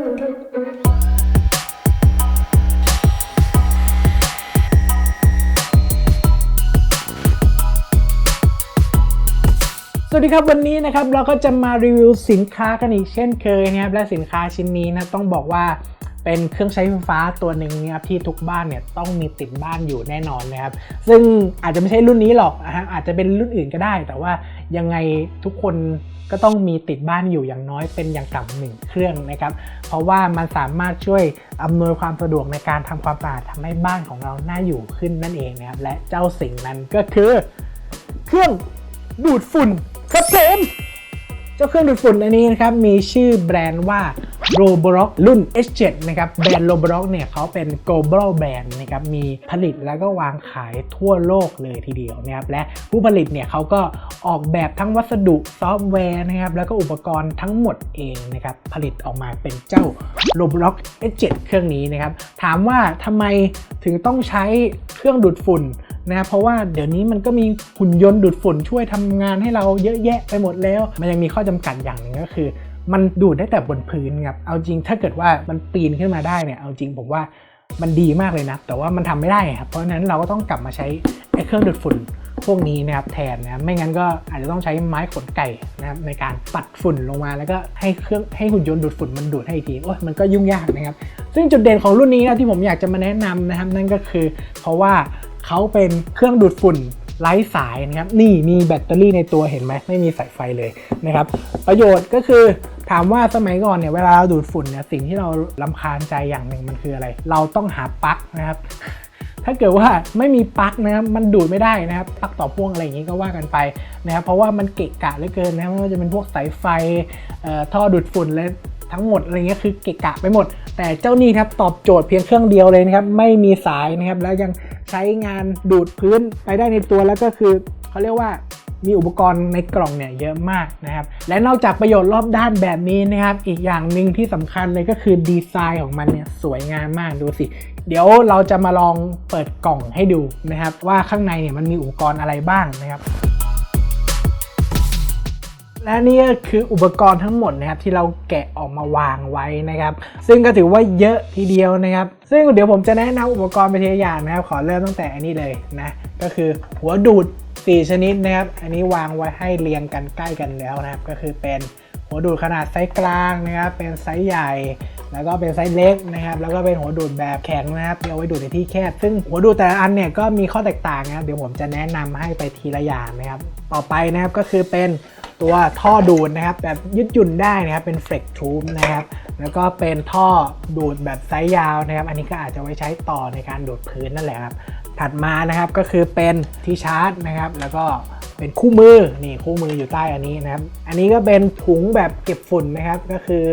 สวัสดีครับ วันนี้นะครับเราก็จะมารีวิวสินค้ากันอีกเช่นเคยนะครับและสินค้าชิ้นนี้นะต้องบอกว่าเป็นเครื่องใช้ไฟฟ้าตัวหนึ่งนะครับที่ทุกบ้านเนี่ยต้องมีติดบ้านอยู่แน่นอนนะครับ ซึ่งอาจจะไม่ใช่รุ่นนี้หรอกนะฮะอาจจะเป็นรุ่นอื่นก็ได้ แต่ว่ายังไงทุกคน ก็ต้องมีติดบ้านอยู่อย่างน้อยเป็นอย่างต่ำหนึ่งเครื่องนะครับ เพราะว่ามันสามารถช่วยอำนวยความสะดวกในการทำความสะอาดทำให้บ้านของเราน่าอยู่ขึ้นนั่นเองนะครับและเจ้าสิ่งนั้นก็คือ เครื่องดูดฝุ่นครับผม จ้าเครื่องดูดฝุ่นอันนี้นะครับมีชื่อแบรนด์ว่า r o b o r o k รุ่น H7 นะครับแบรนด์ r o b o r o k เนี่ยเขาเป็น global brand นะครับมีผลิตแล้วก็วางขายทั่วโลกเลยทีเดียวนะครับและผู้ผลิตเนี่ยเขาก็ออกแบบทั้งวัสดุซอฟต์แวร์นะครับแล้วก็อุปกรณ์ทั้งหมดเองนะครับผลิตออกมาเป็นเจ้า r o b o r o k H7 เครื่องนี้นะครับถามว่าทำไมถึงต้องใช้เครื่องดูดฝุ่น นะเพราะว่าเดี๋ยวนี้มันก็มีหุ่นยนต์ดูดฝุ่นช่วยทำงานให้เราเยอะแยะไปหมดแล้ว มันยังมีข้อจำกัดอย่างหนึ่งก็คือ มันดูดได้แต่บนพื้นครับเอาจริงถ้าเกิดว่ามันปีนขึ้นมาได้เนี่ยเอาจริงผมว่ามันดีมากเลยนะ แต่ว่ามันทำไม่ได้ครับเพราะฉะนั้นเราก็ต้องกลับมาใช้ไอ้เครื่องดูดฝุ่นพวกนี้นะครับแทนนะไม่งั้นก็อาจจะต้องใช้ไม้ขนไก่นะครับในการปัดฝุ่นลงมาแล้วก็ให้เครื่องให้หุ่นยนต์ดูดฝุ่นมันดูดให้อีกทีโอ้ยมันก็ยุ่งยากนะครับ ซึ่งจุดเด่นของรุ่นนี้นะที่ผมอยากจะมาแนะนำนะครับ นั่นก็คือ เพราะว่า เขาเป็นเครื่องดูดฝุ่นไร้สายนะครับ นี่มีแบตเตอรี่ในตัวเห็นไหมไม่มีสายไฟเลยนะครับ ประโยชน์ก็คือถามว่าสมัยก่อนเนี่ยเวลาเราดูดฝุ่นเนี่ยสิ่งที่เราลำคาญใจอย่างหนึ่งมันคืออะไร เราต้องหาปลั๊กนะครับ ถ้าเกิดว่าไม่มีปลั๊กนะครับมันดูดไม่ได้นะครับปลั๊กต่อพ่วงอะไรอย่างนี้ก็ว่ากันไปนะครับเพราะว่ามันเกะกะเหลือเกินนะไม่ว่าจะเป็นพวกสายไฟท่อดูดฝุ่นและ ทั้งหมดอะไรเงี้ยคือเกะกะไปหมด แต่เจ้านี่ครับตอบโจทย์เพียงเครื่องเดียวเลยนะครับไม่มีสายนะครับแล้วยังใช้งานดูดพื้นไปได้ในตัวแล้วก็คือเขาเรียกว่ามีอุปกรณ์ในกล่องเนี่ยเยอะมากนะครับ และนอกจากประโยชน์รอบด้านแบบนี้นะครับ อีกอย่างหนึ่งที่สำคัญเลยก็คือดีไซน์ของมันเนี่ยสวยงามมากดูสิ เดี๋ยวเราจะมาลองเปิดกล่องให้ดูนะครับ ว่าข้างในเนี่ยมันมีอุปกรณ์อะไรบ้างนะครับ และนี่ก็คืออุปกรณ์ทั้งหมดนะครับที่เราแกะออกมาวางไว้นะครับ ซึ่งก็ถือว่าเยอะทีเดียวนะครับ ซึ่งเดี๋ยวผมจะแนะนำอุปกรณ์ไปทีละอย่างนะครับ ขอเริ่มตั้งแต่อันนี้เลยนะก็คือหัวดูด 4 ชนิดนะครับ อันนี้วางไว้ให้เรียงกันใกล้กันแล้วนะครับ ก็คือเป็นหัวดูดขนาดไซส์กลางนะครับเป็นไซส์ใหญ่ แล้วก็เป็นไซส์เล็กนะครับ แล้วก็เป็นหัวดูดแบบแข็งนะครับเอาไว้ดูดในที่แคบ ซึ่งหัวดูดแต่ละอันเนี่ยก็มีข้อแตกต่างนะครับ เดี๋ยวผมจะแนะนำให้ไปทีละอย่างนะครับ ต่อไปนะครับก็คือเป็นตัวท่อดูดนะครับ แบบยืดหยุ่นได้นะครับ เป็นเฟล็กทูบนะครับ แล้วก็เป็นท่อดูดแบบไซส์ยาวนะครับ อันนี้ก็อาจจะไว้ใช้ต่อในการดูดพื้นนั่นแหละครับ ถัดมานะครับก็คือเป็นที่ชาร์จนะครับ แล้วก็เป็นคู่มือ นี่คู่มืออยู่ใต้อันนี้นะครับ อันนี้ก็เป็นถุงแบบเก็บฝุ่นนะครับ ก็คือ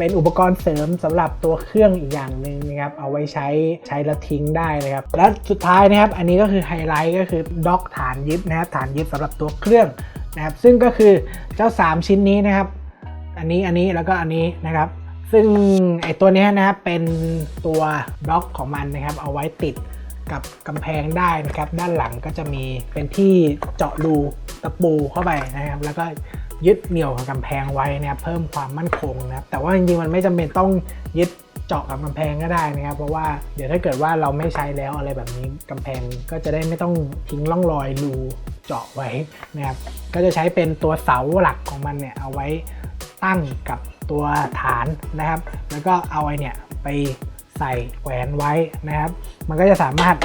เป็นอุปกรณ์เสริมสำหรับตัวเครื่องอีกอย่างหนึ่งนะครับเอาไว้ใช้ใช้แล้วทิ้งได้นะครับและสุดท้ายนะครับอันนี้ก็คือไฮไลท์ก็คือด็อกฐานยึดนะครับฐานยึดสำหรับตัวเครื่องนะครับซึ่งก็คือเจ้า 3 ชิ้นนี้นะครับ อันนี้อันนี้แล้วก็อันนี้นะครับ ซึ่งไอตัวนี้นะครับเป็นตัวบล็อกของมันนะครับ เอาไว้ติดกับกำแพงได้นะครับ ด้านหลังก็จะมีเป็นที่เจาะรูตะปูเข้าไปนะครับ แล้วก็ ยึดเหนี่ยวกับกำแพงไว้นะครับเพิ่มความมั่นคงนะครับแต่ว่าจริงๆมันไม่จำเป็นต้องยึดเจาะกับกำแพงก็ได้นะครับ เพราะว่าเดี๋ยวถ้าเกิดว่าเราไม่ใช้แล้วอะไรแบบนี้กำแพงก็จะได้ไม่ต้องทิ้งร่องรอยรูเจาะไว้นะครับก็จะใช้เป็นตัวเสาหลักของมันเนี่ยเอาไว้ตั้งกับตัวฐานนะครับ แล้วก็เอาไอ้เนี่ยไปใส่แขวนไว้นะครับ มันก็จะสามารถ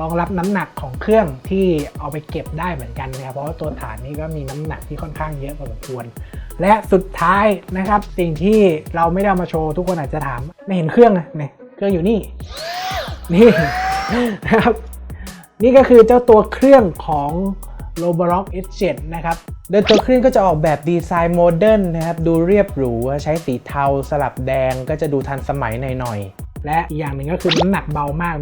รองรับน้ำหนักของเครื่องที่เอาไปเก็บได้เหมือนกันนะครับ เพราะว่าตัวฐานนี้ก็มีน้ำหนักที่ค่อนข้างเยอะพอสมควร และสุดท้ายนะครับ สิ่งที่เราไม่ได้ามาโชว์ทุกคนอาจจะถาม ไม่เห็นเครื่องเนี่ยเครื่องอยู่นี่ นี่นะครับ นี่ก็คือเจ้าตัวเครื่องของ r o b o r o k S7 นะครับ โดยตัวเครื่องก็จะออกแบบดีไซน์โมเดิร์นนะครับ ดูเรียบหรู ใช้สีเทาสลับแดงก็จะดูทันสมัยหน่อยๆ และอีกอย่างหนึ่งก็คือน้ำหนักเบามาก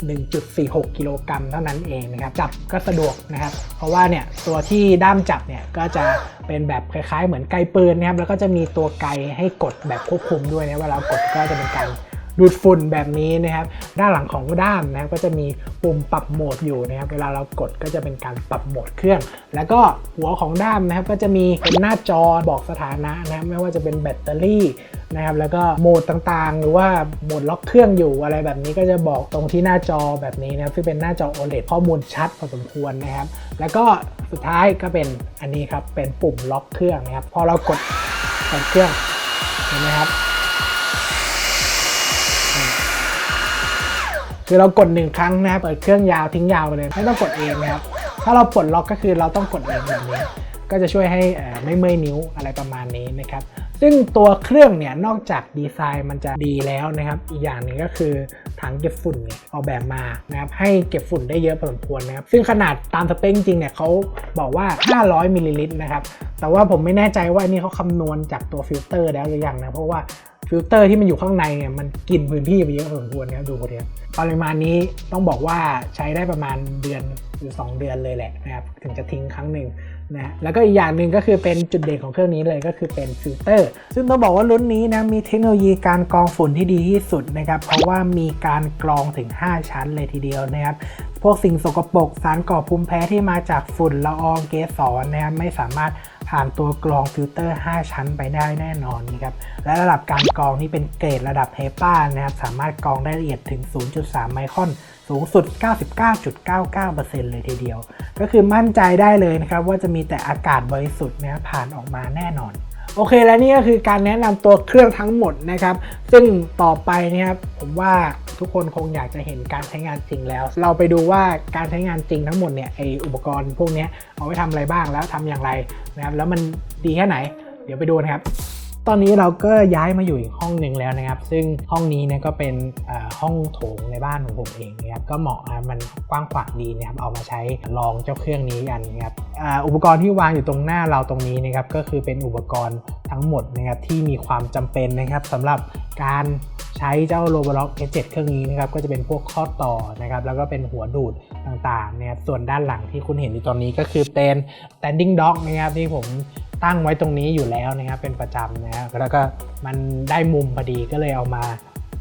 1.46 กิโลกรัมเท่านั้นเองนะครับ จับก็สะดวกนะครับ เพราะว่าเนี่ยตัวที่ด้ามจับเนี่ยก็จะเป็นแบบคล้ายๆ เหมือนไกปืนนะครับ แล้วก็จะมีตัวไกให้กดแบบควบคุมด้วยนะเวลากดก็จะเป็นการ ดูดฝุ่นแบบนี้นะครับ ด้านหลังของด้ามนะครับก็จะมีปุ่มปรับโหมดอยู่นะครับ เวลาเรากดก็จะเป็นการปรับโหมดเครื่อง แล้วก็หัวของด้ามนะครับก็จะมีเป็นหน้าจอบอกสถานะนะครับไม่ว่าจะเป็นแบตเตอรี่นะครับ แล้วก็โหมดต่างๆ หรือว่าโหมดล็อกเครื่องอยู่อะไรแบบนี้ก็จะบอกตรงที่หน้าจอแบบนี้นะครับซึ่งเป็นหน้าจอ OLED ข้อมูลชัดพอสมควรนะครับ แล้วก็สุดท้ายก็เป็นอันนี้ครับเป็นปุ่มล็อกเครื่องนะครับพอเรากดเปิดเครื่องเห็นไหมครับ คือเรากดหนึ่งครั้งนะครับเปิดเครื่องยาวทิ้งยาวไปเลยไม่ต้องกดเองนะครับถ้าเราปลดล็อกก็คือเราต้องกดเองแบบนี้ ก็จะช่วยให้ไม่เมื่อยนิ้วอะไรประมาณนี้นะครับซึ่งตัวเครื่องเนี่ยนอกจากดีไซน์มันจะดีแล้วนะครับ อีกอย่างหนึ่งก็คือถังเก็บฝุ่นเนี่ยออกแบบมานะครับให้เก็บฝุ่นได้เยอะพอสมควรนะครับ ซึ่งขนาดตามสเปคจริงเนี่ยเขาบอกว่า 500มิลลิลิตรนะครับแต่ว่าผมไม่แน่ใจว่านี่เขาคำนวณจากตัวฟิลเตอร์แล้วหรือยังนะเพราะว่า ฟิลเตอร์ที่มันอยู่ข้างในเนี่ยมันกินพื้นที่ไปเยอะพอสมควรนะครับดูคนเดียวปริมาณนี้ต้องบอกว่าใช้ได้ประมาณเดือนหรือ 2 เดือนเลยแหละนะครับถึงจะทิ้งครั้งหนึ่ง นะแล้วก็อีกอย่างหนึ่งก็คือเป็นจุดเด่นของเครื่องนี้เลยก็คือเป็นฟิลเตอร์ ซึ่งต้องบอกว่ารุ่นนี้นะมีเทคโนโลยีการกรองฝุ่นที่ดีที่สุดนะครับเพราะว่ามีการกรองถึง 5 ชั้นเลยทีเดียวนะครับพวกสิ่งสกปรกสารก่อภูมิแพ้ที่มาจากฝุ่นละอองเกสรนะครับไม่สามารถผ่านตัวกรองฟิลเตอร์ 5 ชั้นไปได้แน่นอนนะครับและระดับการกรองนี่เป็นเกรดระดับเฮป้านะครับสามารถกรองได้ละเอียดถึง 0.3 ไมครอน สูงสุด 99.99%เลยทีเดียว ก็คือมั่นใจได้เลยนะครับว่าจะมีแต่อากาศบริสุทธิ์นะผ่านออกมาแน่นอนโอเคและนี่ก็คือการแนะนำตัวเครื่องทั้งหมดนะครับ ซึ่งต่อไปนะครับผมว่าทุกคนคงอยากจะเห็นการใช้งานจริงแล้ว เราไปดูว่าการใช้งานจริงทั้งหมดเนี่ยไออุปกรณ์พวกนี้เอาไว้ทำอะไรบ้างแล้วทำอย่างไรนะครับแล้วมันดีแค่ไหน เดี๋ยวไปดูนะครับ ตอนนี้เราก็ย้ายมาอยู่อีกห้องหนึ่งแล้วนะครับ ซึ่งห้องนี้เนี่ยก็เป็นห้องโถงในบ้านของผมเองนะครับก็เหมาะอะมันกว้างขวางดีนะครับเอามาใช้ลองเจ้าเครื่องนี้กันนะครับอุปกรณ์ที่วางอยู่ตรงหน้าเราตรงนี้นะครับก็คือเป็นอุปกรณ์ทั้งหมดนะครับที่มีความจำเป็นนะครับสำหรับการใช้เจ้า Roblox S7 เครื่องนี้นะครับก็จะเป็นพวกข้อต่อนะครับแล้วก็เป็นหัวดูดต่างๆนะครับส่วนด้านหลังที่คุณเห็นอยู่ตอนนี้ก็คือเป็น standing dock นะครับที่ผม ตั้งไว้ตรงนี้อยู่แล้วนะครับเป็นประจำนะครับแล้วก็มันได้มุมพอดีก็เลยเอามา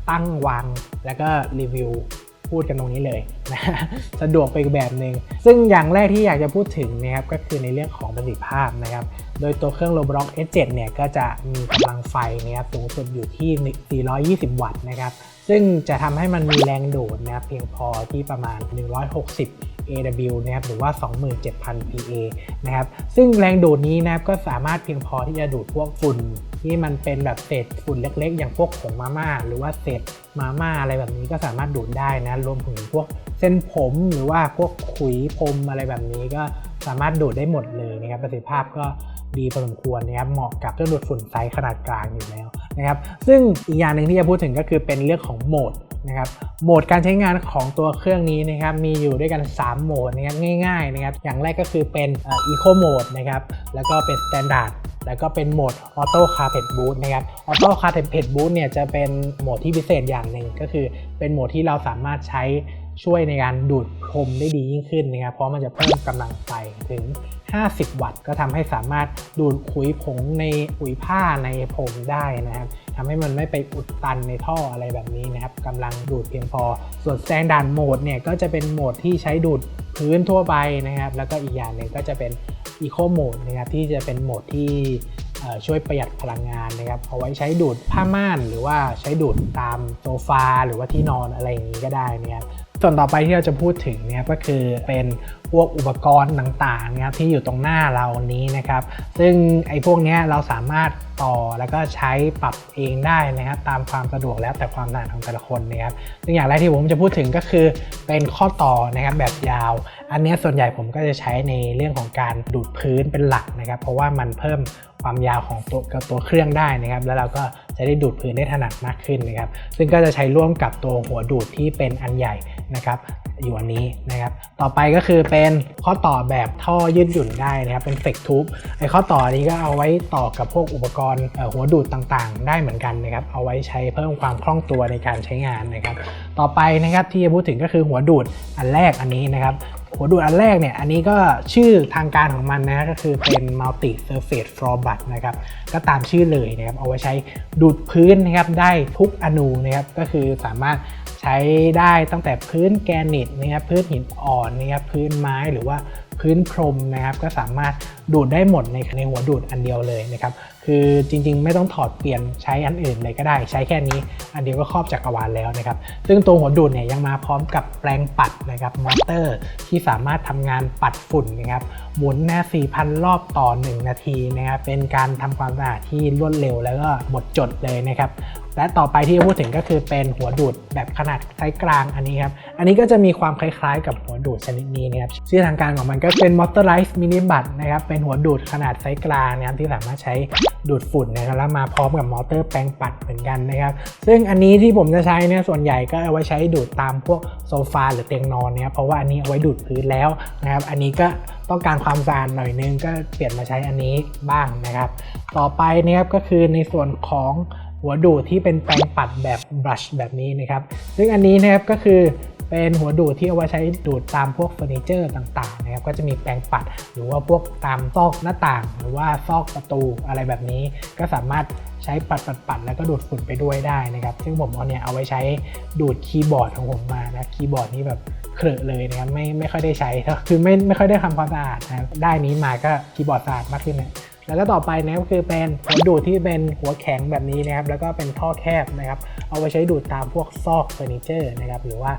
ตั้งวางแล้วก็รีวิวพูดกันตรงนี้เลยนะสะดวกไปอีกแบบหนึง่งซึ่งอย่างแรกที่อยากจะพูดถึงนะครับก็คือในเรื่องของประสิทธิภาพนะครับ โดยตัวเครื่อง Roblox S7 เนี่ยก็จะมีกำลังไฟนะครับสูงสุดอยู่ที่ 420 วัตต์นะครับ ซึ่งจะทำให้มันมีแรงดูดนะครับเพียงพอที่ประมาณ 160 AW นะครับหรือว่า 27,000 PA นะครับซึ่งแรงดูดนี้นะครับก็สามารถเพียงพอที่จะดูดพวกฝุ่นที่มันเป็นแบบเศษฝุ่นเล็กๆ อย่างพวกผงมาม่าหรือว่าเศษมาม่าอะไรแบบนี้ก็สามารถดูดได้นะรวมถึงพวกเส้นผมหรือว่าพวกขุยพรมอะไรแบบนี้ก็สามารถดูดได้หมดเลยนะครับประสิทธิภาพก็ดีพอสมควรนะครับเหมาะกับเครื่องดูดฝุ่นไซส์ขนาดกลางอยู่แล้วนะครับซึ่งอีกอย่างหนึ่งที่จะพูดถึงก็คือเป็นเรื่องของโหมด นะครับโหมดการใช้งานของตัวเครื่องนี้นะครับมีอยู่ด้วยกัน 3 โหมดนะครับง่ายๆนะครับอย่างแรกก็คือเป็นอีโคโหมดนะครับแล้วก็เป็น Standard แล้วก็เป็นโหมด Auto Carpet Boot นะครับ Auto Carpet Boot เนี่ยจะเป็นโหมดที่พิเศษอย่างหนึ่งก็คือเป็นโหมดที่เราสามารถใช้ช่วยในการดูดพรมได้ดียิ่งขึ้นนะครับ เพราะมันจะเพิ่มกำลังไฟถึง 50 วัตต์ ก็ทำให้สามารถดูดขุยผงในขุยผ้าในพรมได้นะครับ ทำให้มันไม่ไปอุดตันในท่ออะไรแบบนี้นะครับกำลังดูดเพียงพอ ส่วน Standard Mode เนี่ยก็จะเป็นโหมดที่ใช้ดูดพื้นทั่วไปนะครับ แล้วก็อีกอย่างหนึ่งก็จะเป็น Eco Mode นะครับที่จะเป็นโหมดที่ช่วยประหยัดพลังงานนะครับเอาไว้ใช้ดูดผ้าม่าน หรือว่าใช้ดูดตามโซฟาหรือว่าที่นอนอะไรอย่างนี้ก็ได้นะครับ ส่วนต่อไปที่เราจะพูดถึงเนี่ยก็คือเป็นพวกอุปกรณ์ต่างๆนะครับที่อยู่ตรงหน้าเรานี้นะครับ ซึ่งไอ้พวกนี้เราสามารถต่อแล้วก็ใช้ปรับเองได้นะครับ ตามความสะดวกแล้วแต่ความถนัดของแต่ละคนนะครับซึ่งอย่างแรกที่ผมจะพูดถึงก็คือเป็นข้อต่อนะครับแบบยาว อันนี้ส่วนใหญ่ผมก็จะใช้ในเรื่องของการดูดพื้นเป็นหลักนะครับ เพราะว่ามันเพิ่ม ความยาวของตัวกับตัวเครื่องได้นะครับ แล้วเราก็จะได้ดูดพื้นได้ถนัดมากขึ้นนะครับ ซึ่งก็จะใช้ร่วมกับตัวหัวดูดที่เป็นอันใหญ่นะครับอยู่อันนี้นะครับ ต่อไปก็คือเป็นข้อต่อแบบท่อยืดหยุ่นได้นะครับ เป็นเฟกทูบไอข้อต่อนี้ก็เอาไว้ต่อกับพวกอุปกรณ์หัวดูดต่างๆ ได้เหมือนกันนะครับ เอาไว้ใช้เพิ่มความคล่องตัวในการใช้งานนะครับ ต่อไปนะครับที่จะพูดถึงก็คือหัวดูดอันแรกอันนี้นะครับ หัวดูดอันแรกเนี่ย อันนี้ก็ชื่อทางการของมันนะ ก็คือเป็น multi surface floor brush นะครับ ก็ตามชื่อเลยนะครับ เอาไว้ใช้ดูดพื้นนะครับ ได้ทุกอนูนะครับ ก็คือสามารถใช้ได้ตั้งแต่พื้นแกรนิตนะครับ พื้นหินอ่อนนะครับ พื้นไม้หรือว่าพื้นพรมนะครับ ก็สามารถดูดได้หมดในในหัวดูดอันเดียวเลยนะครับ คือจริงๆ ไม่ต้องถอดเปลี่ยนใช้อันอื่นเลยก็ได้ ใช้แค่นี้อันเดียวก็ครอบจักรวาลแล้วนะครับ ซึ่งตัวหัวดูดเนี่ยยังมาพร้อมกับแปรงปัดนะครับมอเตอร์ที่สามารถทำงานปัดฝุ่นนะครับหมุนนะ4,000 รอบต่อ 1 นาทีนะครับเป็นการทำความสะอาดที่รวดเร็วแล้วก็หมดจดเลยนะครับและต่อไปที่จะพูดถึงก็คือเป็นหัวดูดแบบขนาดไซส์กลางอันนี้ครับอันนี้ก็จะมีความคล้ายๆ กับหัวดูดชนิดนี้นะครับชื่อทางการของมันก็เป็น motorized mini b u t นะครับเป็นหัวดูดขนาดไซส์กลางนะครับที่สามารถใช้ดูดฝุ่นนะครับแล้วมาพร้อมกับมอเตอร์แปลงปัดเหมือนกันนะครับซึ่งอันนี้ที่ผมจะใช้เนี่ยส่วนใหญ่ก็เอาไว้ใช้ดูดตามพวกโซฟาหรือเตียงนอนเนะครับเพราะว่าอันนี้เอาไว้ดูดพื้นแล้วนะครับอันนี้ก็ต้องการความสะอาดหน่อยนึงก็เปลี่ยนมาใช้อันนี้บ้างนะครับ ต่อไปนะครับก็คือในส่วนของหัวดูดที่เป็นแปรงปัดแบบบรัชแบบนี้นะครับซึ่งอันนี้นะครับก็คือ เป็นหัวดูดที่เอาไว้ใช้ดูดตามพวกเฟอร์นิเจอร์ต่างๆนะครับก็จะมีแปรงปัด หรือว่าพวกตามซอกหน้าต่าง หรือว่าซอกประตูอะไรแบบนี้ ก็สามารถใช้ปัดปัดปัดแล้วก็ดูดฝุ่นไปด้วยได้นะครับ ซึ่งผมเอาเนี่ยเอาไว้ใช้ดูดคีย์บอร์ดของผมมานะคีย์บอร์ดนี่แบบเครอะเลยนะครับไม่ไม่ค่อยได้ใช้คือไม่ไม่ค่อยได้ทำความสะอาดนะได้นี้มาก็คีย์บอร์ดสะอาดมากขึ้นนะแล้วก็ต่อไปนะครับคือเป็นหัวดูดที่เป็นหัวแข็งแบบนี้นะครับ แล้วก็เป็นท่อแคบนะครับ เอาไว้ใช้ดูดตามพวกซอกเฟอร์นิเจอร์นะครับ หรือว่า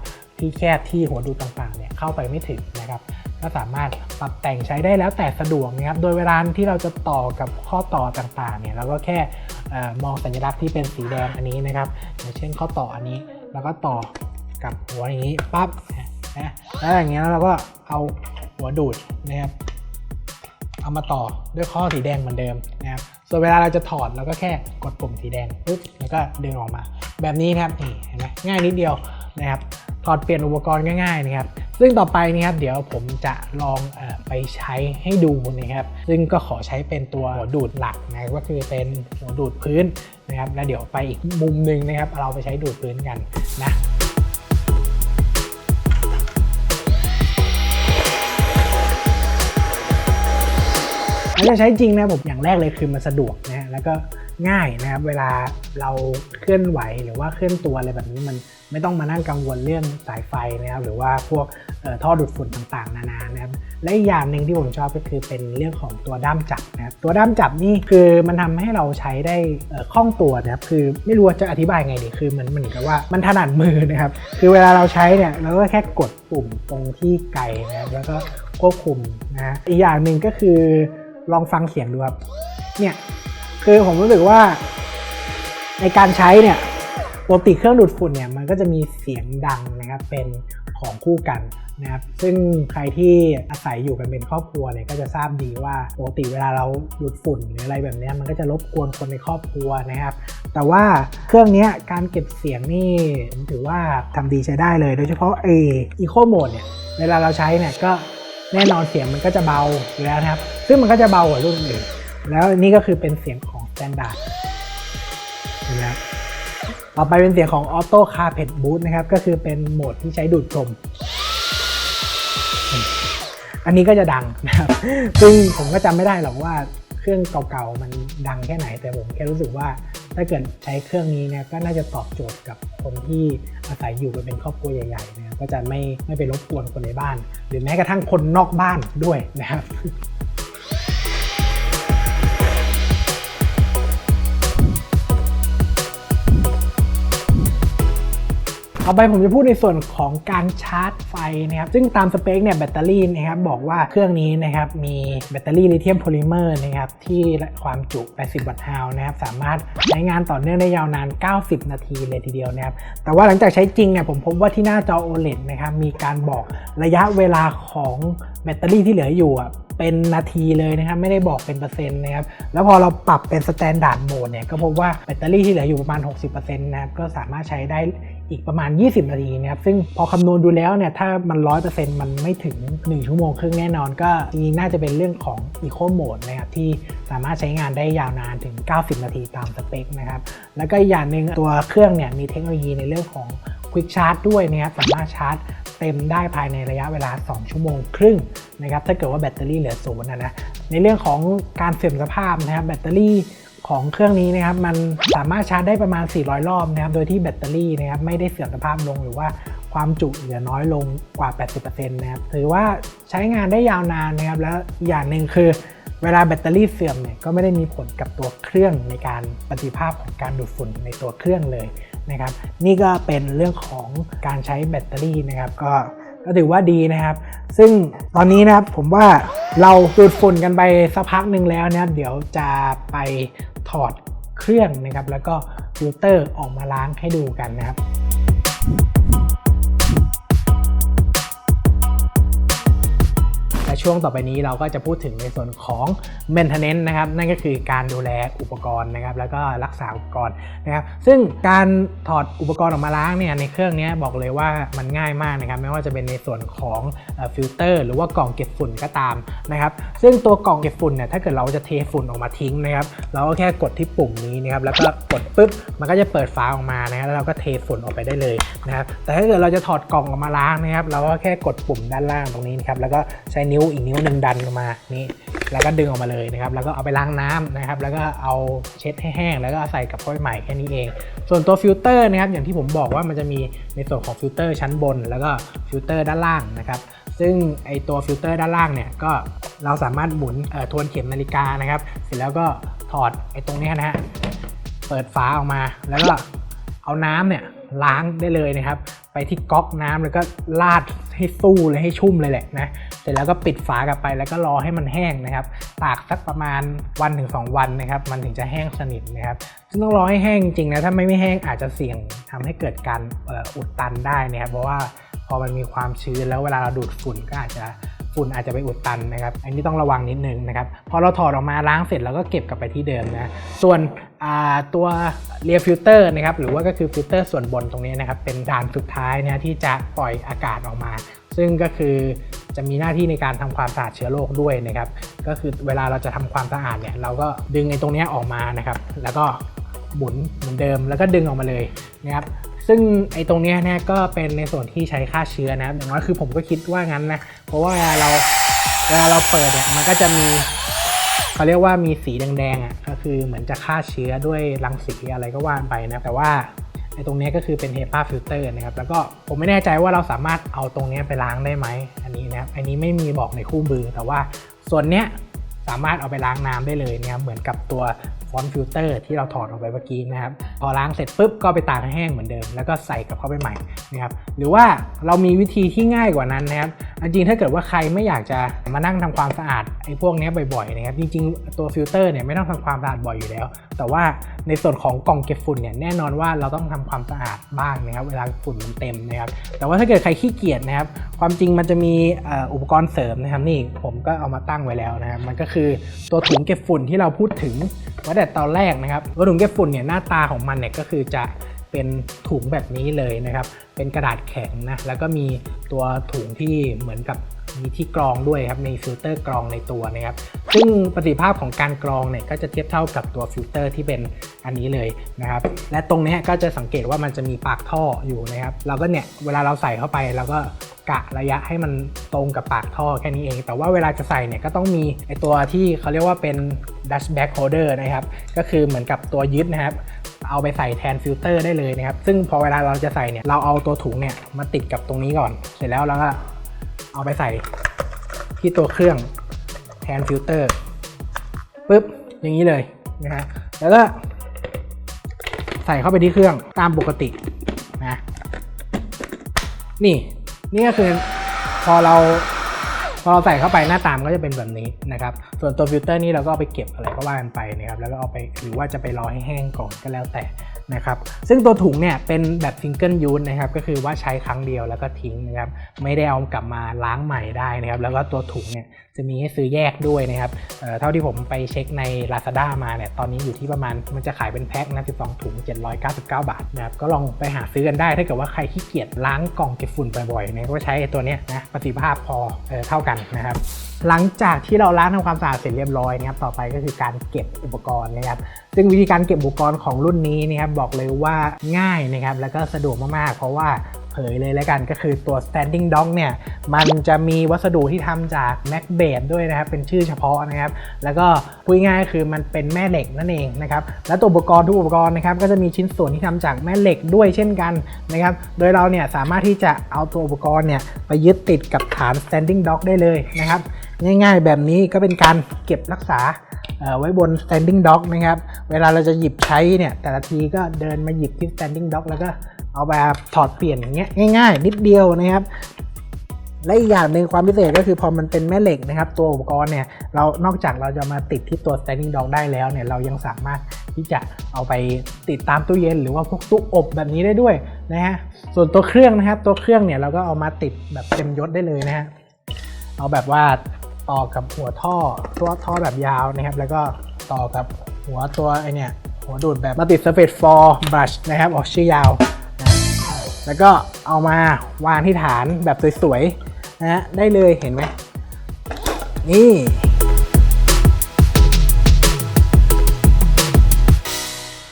ที่แคบที่หัวดูดต่างๆเนี่ยเข้าไปไม่ถึงนะครับก็สามารถปรับแต่งใช้ได้แล้วแต่สะดวกนะครับ โดยเวลาที่เราจะต่อกับข้อต่อต่างๆเนี่ยเราก็แค่มองสัญลักษณ์ที่เป็นสีแดงอันนี้นะครับอย่างเช่นข้อต่ออันนี้แล้วก็ต่อกับหัวอย่างนี้ปั๊บนะแล้วอย่างเงี้ยเราก็เอาหัวดูดนะครับเอามาต่อด้วยข้อสีแดงเหมือนเดิมนะครับส่วนเวลาเราจะถอดเราก็แค่กดปุ่มสีแดงปุ๊บแล้วก็ดึงออกมา แบบนี้นะครับนี่เห็นไหมง่ายนิดเดียว นะครับถอดเปลี่ยนอุปกรณ์ง่ายๆนะครับ ซึ่งต่อไปนะครับเดี๋ยวผมจะลองอไปใช้ให้ดูนะครับ ซึ่งก็ขอใช้เป็นตัวหัวดูดหลักนะก็คือเป็นหัวดูดพื้นนะครับ แล้วเดี๋ยวไปอีกมุมหนึ่งนะครับ เราไปใช้ดูดพื้นกันนะแล้วจะใช้จริงนะผมอย่างแรกเลยคือมันสะดวกนะ แล้วก็ง่ายนะครับเวลาเราเคลื่อนไหวหรือว่าเคลื่อนตัวอะไรแบบนี้มันไม่ต้องมานั่งกังวลเรื่องสายไฟนะครับหรือว่าพวกท่อดูดฝุ่นต่างๆ นานานะครับและอีกอย่างหนึ่งที่ผมชอบก็คือเป็นเรื่องของตัวด้ามจับนะครับตัวด้ามจับนี่คือมันทำให้เราใช้ได้คล่องตัวนะครับคือไม่รู้จะอธิบายไงดีคือมันเหมือนกับว่ามันถนัดมือนะครับคือเวลาเราใช้เนี่ยเราก็แค่กดปุ่มตรงที่ไกลนะครับแล้วก็ควบคุมนะฮะอีกอย่างหนึ่งก็คือลองฟังเสียงดูครับเนี่ย คือผมรู้สึกว่า ในการใช้เนี่ยปกติเครื่องดูดฝุ่นเนี่ยมันก็จะมีเสียงดังนะครับเป็นของคู่กันนะครับซึ่งใครที่อาศัยอยู่กันเป็นครอบครัวเนี่ยก็จะทราบดีว่าปกติเวลาเราดูดฝุ่นหรืออะไรแบบนี้มันก็จะรบกวนคนในครอบครัวนะครับ แต่ว่าเครื่องนี้การเก็บเสียงนี่ถือว่าทำดีใช้ได้เลย โดยเฉพาะไออีโคโหมดเนี่ยเวลาเราใช้เนี่ยก็แน่นอนเสียงมันก็จะเบาอยู่แล้วนะครับ ซึ่งมันก็จะเบากว่ารุ่นอื่นแล้วนี่ก็คือเป็นเสียง ของ Standard เห็นไหมครับต่อไปเป็นเสียงของ Auto Carpet Boot นะครับ ก็คือเป็นโหมดที่ใช้ดูดพรม อันนี้ก็จะดังนะครับ ซึ่งผมก็จำไม่ได้หรอกว่าเครื่องเก่าๆมันดังแค่ไหน แต่ผมแค่รู้สึกว่าถ้าเกิดใช้เครื่องนี้เนี่ยก็น่าจะตอบโจทย์กับคนที่อาศัยอยู่กันเป็นครอบครัวใหญ่ๆนะก็จะไม่ไม่ไปรบกวนคนในบ้าน หรือแม้กระทั่งคนนอกบ้านด้วยนะครับ ต่อไปผมจะพูดในส่วนของการชาร์จไฟนะครับ ซึ่งตามสเปคเนี่ยแบตเตอรี่นะครับบอกว่าเครื่องนี้นะครับมีแบตเตอรี่ลิเธียมโพลิเมอร์นะครับที่ความจุ 80 วัตต์ฮาวนะครับสามารถใช้งานต่อเนื่องได้ยาวนาน 90 นาทีเลยทีเดียวนะครับ แต่ว่าหลังจากใช้จริงเนี่ยผมพบว่าที่หน้าจอ OLED นะครับมีการบอกระยะเวลาของแบตเตอรี่ที่เหลืออยู่เป็นนาทีเลยนะครับไม่ได้บอกเป็นเปอร์เซ็นต์นะครับแล้วพอเราปรับเป็นสแตนดาร์ดโหมดเนี่ยก็พบว่าแบตเตอรี่ที่เหลืออยู่ประมาณ 60%นะครับก็สามารถใช้ได้ อีกประมาณ 20 นาทีนะครับซึ่งพอคำนวณดูแล้วเนี่ยถ้ามัน 100%มันไม่ถึง 1 ชั่วโมงครึ่งแน่นอนก็จริงๆน่าจะเป็นเรื่องของ Eco Mode นะครับที่สามารถใช้งานได้ยาวนานถึง 90 นาทีตามสเปคนะครับแล้วก็อีกอย่างหนึ่งตัวเครื่องเนี่ยมีเทคโนโลยีในเรื่องของ Quick Charge ด้วยนะครับสามารถชาร์จเต็มได้ภายในระยะเวลา 2 ชั่วโมงครึ่งนะครับถ้าเกิดว่าแบตเตอรี่เหลือศูนย์นะนะในเรื่องของการเสื่อมสภาพนะครับแบตเตอรี่ ของเครื่องนี้นะครับมันสามารถชาร์จได้ประมาณ 400 รอบนะครับโดยที่แบตเตอรี่นะครับไม่ได้เสื่อมสภาพลงหรือว่าความจุเหลือน้อยลงกว่า 80%นะครับถือว่าใช้งานได้ยาวนานนะครับแล้วอย่างหนึ่งคือเวลาแบตเตอรี่เสื่อมเนี่ยก็ไม่ได้มีผลกับตัวเครื่องในการประสิทธิภาพของการดูดฝุ่นในตัวเครื่องเลยนะครับนี่ก็เป็นเรื่องของการใช้แบตเตอรี่นะครับก็ก็ถือว่าดีนะครับ ซึ่งตอนนี้นะครับผมว่าเราดูดฝุ่นกันไปสักพักหนึ่งแล้วนะครับเดี๋ยวจะไป ถอดเครื่องนะครับ แล้วก็ฟิลเตอร์ออกมาล้างให้ดูกันนะครับ และช่วงต่อไปนี้เราก็จะพูดถึงในส่วนของ maintenance นะครับ นั่นก็คือการดูแลอุปกรณ์นะครับ แล้วก็รักษาอุปกรณ์นะครับ ซึ่งการถอดอุปกรณ์ออกมาล้างเนี่ยในเครื่องนี้บอกเลยว่ามันง่ายมากนะครับ ไม่ว่าจะเป็นในส่วนของฟิลเตอร์ หรือว่ากล่องเก็บฝุ่นก็ตามนะครับ ซึ่งตัวกล่องเก็บฝุ่นเนี่ยถ้าเกิดเราจะเทฝุ่นออกมาทิ้งนะครับ เราก็แค่กดที่ปุ่มนี้นะครับแล้วก็กดปุ๊บมันก็จะเปิดฝาออกมานะครับแล้วเราก็เทฝุ่นออกไปได้เลยนะครับแต่ถ้าเกิดเราจะถอดกล่องออกมาล้างนะครับ เราก็แค่กดปุ่มด้านล่างตรงนี้นะครับแล้วก็ใช้นิ้วอีกนิ้วหนึ่งดันออกมานี่แล้วก็ดึงออกมาเลยนะครับ แล้วก็เอาไปล้างน้ำนะครับ แล้วก็เอาเช็ดให้แห้ง แล้วก็ใส่กับก้อยใหม่แค่นี้เอง ส่วนตัวฟิลเตอร์นะครับ อย่างที่ผมบอกว่ามันจะมีในส่วนของฟิลเตอร์ชั้นบน แล้วก็ฟิลเตอร์ด้านล่างนะครับ ซึ่งไอตัวฟิลเตอร์ด้านล่างเนี่ยก็เราสามารถหมุนเอ่อทวนเข็มนาฬิกานะครับ เสร็จแล้วก็ถอดไอตรงนี้นะฮะ เปิดฝาออกมา แล้วก็เอาน้ำเนี่ยล้างได้เลยนะครับ ไปที่ก๊อกน้ำแล้วก็ลาดให้สู้เลยให้ชุ่มเลยแหละนะเสร็จแล้วก็ปิดฝากลับไปแล้วก็รอให้มันแห้งนะครับ ตากสักประมาณวันถึง2วันนะครับ มันถึงจะแห้งสนิทนะครับซึ่งต้องรอให้แห้งจริงนะถ้าไม่ไม่แห้งอาจจะเสี่ยงทำให้เกิดการอออุดตันได้นะครับเพราะว่าพอมันมีความชื้นแล้วเวลาเราดูดฝุ่นก็อาจจะ ฝุ่นอาจจะไปอุดตันนะครับอันนี้ต้องระวังนิดนึงนะครับพอเราถอดออกมาล้างเสร็จเราก็เก็บกลับไปที่เดิมนะส่วนตัวเรียฟิลเตอร์นะครับหรือว่าก็คือฟิลเตอร์ส่วนบนตรงนี้นะครับเป็นด่านสุดท้ายนะที่จะปล่อยอากาศออกมา ซึ่งก็คือจะมีหน้าที่ในการทำความสะอาดเชื้อโรคด้วยนะครับก็คือเวลาเราจะทำความสะอาดเนี่ยเราก็ดึงไอ้ตรงนี้ออกมานะครับแล้วก็หมุนเหมือนเดิมแล้วก็ดึงออกมาเลยนะครับ ซึ่งไอ้ตรงนี้ยนะก็เป็นในส่วนที่ใช้ฆ่าเชื้อนะครับอย่างน้อยคือผมก็คิดว่างั้นนะ เพราะว่าเวลาเราเวลาเราเปิดเนี่ยมันก็จะมีเขาเรียกว่ามีสีแดงๆอะก็คือเหมือนจะฆ่าเชื้อด้วยรังสีอะไรก็ว่านไปนะ แต่ว่าไอ้ตรงนี้ก็คือเป็น HEPA filter นะครับ แล้วก็ผมไม่แน่ใจว่าเราสามารถเอาตรงนี้ไปล้างได้ไหมอันนี้นะครับอันนี้ไม่มีบอกในคู่มือแต่ว่าส่วนเนี้ยสามารถเอาไปล้างน้ำได้เลยเนะครับเหมือนกับตัว ฟอนต์ฟิลเตอร์ที่เราถอดออกไปเมื่อกี้นะครับพอล้างเสร็จปุ๊บก็ไปตากให้แห้งเหมือนเดิม แล้วก็ใส่กลับเข้าไปใหม่นะครับหรือว่าเรามีวิธีที่ง่ายกว่านั้นนะครับจริงๆถ้าเกิดว่าใครไม่อยากจะมานั่งทำความสะอาดไอ้พวกนี้บ่อยๆนะครับจริงๆตัวฟิลเตอร์เนี่ยไม่ต้องทำความสะอาดบ่อยอยู่แล้วแต่ว่าในส่วนของกล่องเก็บฝุ่นเนี่ยแน่นอนว่าเราต้องทำความสะอาดบ้างนะครับ เวลาฝุ่นมันเต็มนะครับ แต่ว่าถ้าเกิดใครขี้เกียจนะครับ ความจริงมันจะมีอุปกรณ์เสริมนะครับนี่ผมก็เอามาตั้งไว้แล้วนะครับ มันก็คือตัวถุงเก็บฝุ่นที่เราพูดถึงว่าแต่ตอนแรกนะครับตัวถุงเก็บฝุ่นเนี่ยหน้าตาของมันเนี่ยก็คือจะเป็นถุงแบบนี้เลยนะครับ เป็นกระดาษแข็งนะ แล้วก็มีตัวถุงที่เหมือนกับ มีที่กรองด้วยครับ มีฟิลเตอร์กรองในตัวนะครับ ซึ่งประสิทธิภาพของการกรองเนี่ยก็จะเทียบเท่ากับตัวฟิลเตอร์ที่เป็นอันนี้เลยนะครับ และตรงนี้ก็จะสังเกตว่ามันจะมีปากท่ออยู่นะครับ เราก็เนี่ยเวลาเราใส่เข้าไปเราก็กะระยะให้มันตรงกับปากท่อแค่นี้เอง แต่ว่าเวลาจะใส่เนี่ยก็ต้องมีไอตัวที่เขาเรียกว่าเป็น dashback holder นะครับ ก็คือเหมือนกับตัวยึดนะครับ เอาไปใส่แทนฟิลเตอร์ได้เลยนะครับ ซึ่งพอเวลาเราจะใส่เนี่ย เราเอาตัวถุงเนี่ยมาติดกับตรงนี้ก่อน เสร็จแล้วเราก็ เอาไปใส่ที่ตัวเครื่องแทนฟิลเตอร์ปุ๊บอย่างนี้เลยนะฮะแล้วก็ใส่เข้าไปที่เครื่องตามปกตินะนี่นี่ก็คือพอเราพอเราใส่เข้าไปหน้าตามก็จะเป็นแบบนี้นะครับ ส่วนตัวฟิลเตอร์นี่เราก็เอาไปเก็บอะไรก็ว่ากันไปนะครับ แล้วก็เอาไปหรือว่าจะไปรอให้แห้งก่อนก็แล้วแต่ นะครับซึ่งตัวถุงเนี่ยเป็นแบบซิงเกิลยูสนะครับก็คือว่าใช้ครั้งเดียวแล้วก็ทิ้งนะครับไม่ได้เอากลับมาล้างใหม่ได้นะครับแล้วก็ตัวถุงเนี่ยจะมีให้ซื้อแยกด้วยนะครับเเท่าที่ผมไปเช็คใน Lazada มาเนี่ยตอนนี้อยู่ที่ประมาณมันจะขายเป็นแพ็คนะ12 ถุง 799 บาทนะครับก็ลองไปหาซื้อกันได้ถ้าเกิดว่าใครขี้เกียจล้างกล่องเก็บฝุ่นบ่อยๆเนี่ยก็ใช้ตัวเนี้ยนะประสิทธิภาพพอเออเท่ากันนะครับหลังจากที่เราล้างทำความสะอาดเสร็จเรียบร้อยนะครับต่อไปก็คือการเก็บอุปกรณ์นะครับซึ่งวิธีการเก็บอุปกรณ์ของรุ่นนี้นะครับบอกเลยว่าง่ายนะครับแล้วก็สะดวกมากๆ เพราะว่าเผยเลยแล้วกันก็คือตัว standing dock เนี่ย มันจะมีวัสดุที่ทำจาก m a c b a s ด้วยนะครับ เป็นชื่อเฉพาะนะครับ แล้วก็พูดง่ายๆคือมันเป็นแม่เหล็กนั่นเองนะครับ และตัวอุปกรณ์ทุกอุปกรณ์นะครับ ก็จะมีชิ้นส่วนที่ทำจากแม่เหล็กด้วยเช่นกันนะครับ โดยเราเนี่ยสามารถที่จะเอาตัวอุปกรณ์เนี่ยไปยึดติดกับฐาน standing dock ได้เลยนะครับ ง่ายๆแบบนี้ก็เป็นการเก็บรักษา ไว้บน standing dock นะครับ เวลาเราจะหยิบใช้เนี่ยแต่ละทีก็เดินมาหยิบที่ standing dock แล้วก็เอาแบบถอดเปลี่ยนอย่างเงี้ยง่ายๆ นิดเดียวนะครับและอีกอย่างหนึ่งความพิเศษก็คือพอมันเป็นแม่เหล็กนะครับ ตัวอุปกรณ์เนี่ยเรานอกจากเราจะมาติดที่ตัว standing dock ได้แล้วเนี่ยเรายังสามารถที่จะเอาไปติดตามตู้เย็น หรือว่าพวกตู้อบแบบนี้ได้ด้วยนะฮะส่วนตัวเครื่องนะครับตัวเครื่องเนี่ยเราก็เอามาติดแบบเต็มยศได้เลยนะฮะเอาแบบว่า ต่อกับหัวท่อตัวท่อแบบยาวนะครับ แล้วก็ต่อกับหัวตัวไอเนี่ยหัวดูดแบบมาติด surface for brush นะครับ ออกชื่อยาวนะแล้วก็เอามาวางที่ฐานแบบสวยๆนะฮะได้เลยเห็นไหมนี่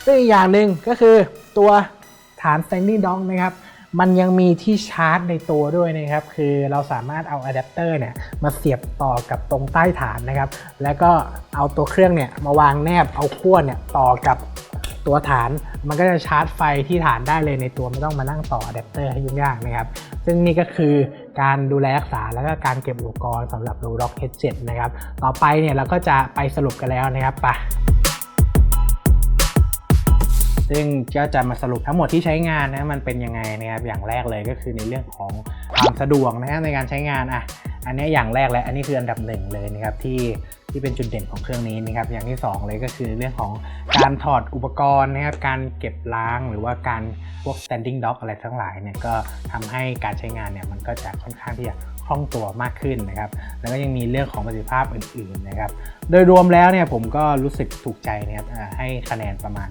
ซึ่งอีกอย่างหนึ่งก็คือตัวฐาน standing dock นะครับ มันยังมีที่ชาร์จในตัวด้วยนะครับ คือเราสามารถเอาอะแดปเตอร์เนี่ยมาเสียบต่อกับตรงใต้ฐานนะครับ แล้วก็เอาตัวเครื่องเนี่ยมาวางแนบเอาขั้วเนี่ยต่อกับตัวฐาน มันก็จะชาร์จไฟที่ฐานได้เลยในตัวไม่ต้องมานั่งต่ออะแดปเตอร์ให้ยุ่งยากนะครับ ซึ่งนี่ก็คือการดูแลรักษาแล้วก็การเก็บอุปกรณ์สำหรับ r o r o c H7 นะครับ ต่อไปเนี่ยเราก็จะไปสรุปกันแล้วนะครับไป ซึ่งก็จะมาสรุปทั้งหมดที่ใช้งานนะมันเป็นยังไงนะครับอย่างแรกเลยก็คือในเรื่องของความสะดวกนะฮะในการใช้งานอะอันนี้อย่างแรกและอันนี้คืออันดับหนึ่งเลยนะครับที่ที่เป็นจุดเด่นของเครื่องนี้นะครับอย่างที่สองเลยก็คือเรื่องของการถอดอุปกรณ์นะครับการเก็บล้างหรือว่าการพวก standing dock อะไรทั้งหลายเนี่ยก็ทำให้การใช้งานเนี่ยมันก็จะค่อนข้างที่จะคล่องตัวมากขึ้นนะครับแล้วก็ยังมีเรื่องของประสิทธิภาพอื่นๆนะครับโดยรวมแล้วเนี่ยผมก็รู้สึกถูกใจนะครับให้คะแนนประมาณ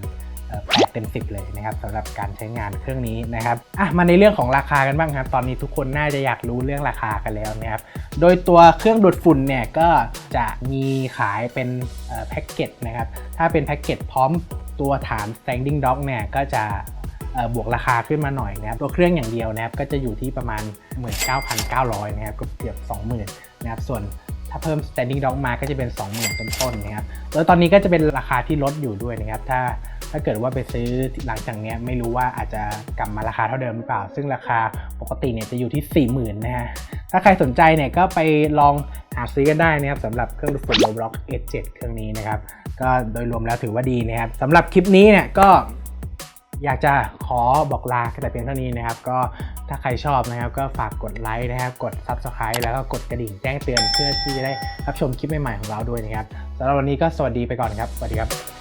8เต็ม 10 เลยนะครับสำหรับการใช้งานเครื่องนี้นะครับอะมาในเรื่องของราคากันบ้างครับ ตอนนี้ทุกคนน่าจะอยากรู้เรื่องราคากันแล้วนะครับโดยตัวเครื่องดูดฝุ่นเนี่ยก็จะมีขายเป็นแพ็กเกจนะครับถ้าเป็นแพ็กเกจพร้อมตัวฐาน standing dock เนี่ยก็จะบวกราคาขึ้นมาหน่อยนะครับตัวเครื่องอย่างเดียวนะครับก็จะอยู่ที่ประมาณ 19,900นะครับก็เกือบ 20,000นะครับส่วน ถ้าเพิ่ม standing dock มาก็จะเป็น 20,000ต้นๆนะครับแล้วตอนนี้ก็จะเป็นราคาที่ลดอยู่ด้วยนะครับ ถ้าถ้าเกิดว่าไปซื้อหลังจากนี้ไม่รู้ว่าอาจจะกลับมาราคาเท่าเดิมหรือเปล่า ซึ่งราคาปกติเนี่ยจะอยู่ที่ 40,000นะฮะถ้าใครสนใจเนี่ยก็ไปลองหาซื้อกันได้นะครับสำหรับเครื่องดูดฝุ่น Roblox S7 เครื่องนี้นะครับ ก็โดยรวมแล้วถือว่าดีนะครับสำหรับคลิปนี้เนี่ยก็อยากจะขอบอกลากันแต่เพียงเท่านี้นะครับ ก็ ถ้าใครชอบนะครับก็ฝากกดไลค์นะครับ กด Subscribe แล้วก็กดกระดิ่งแจ้งเตือนเพื่อที่จะได้รับชมคลิปใหม่ๆของเราด้วยนะครับสำหรับวันนี้ก็สวัสดีไปก่อนครับ สวัสดีครับ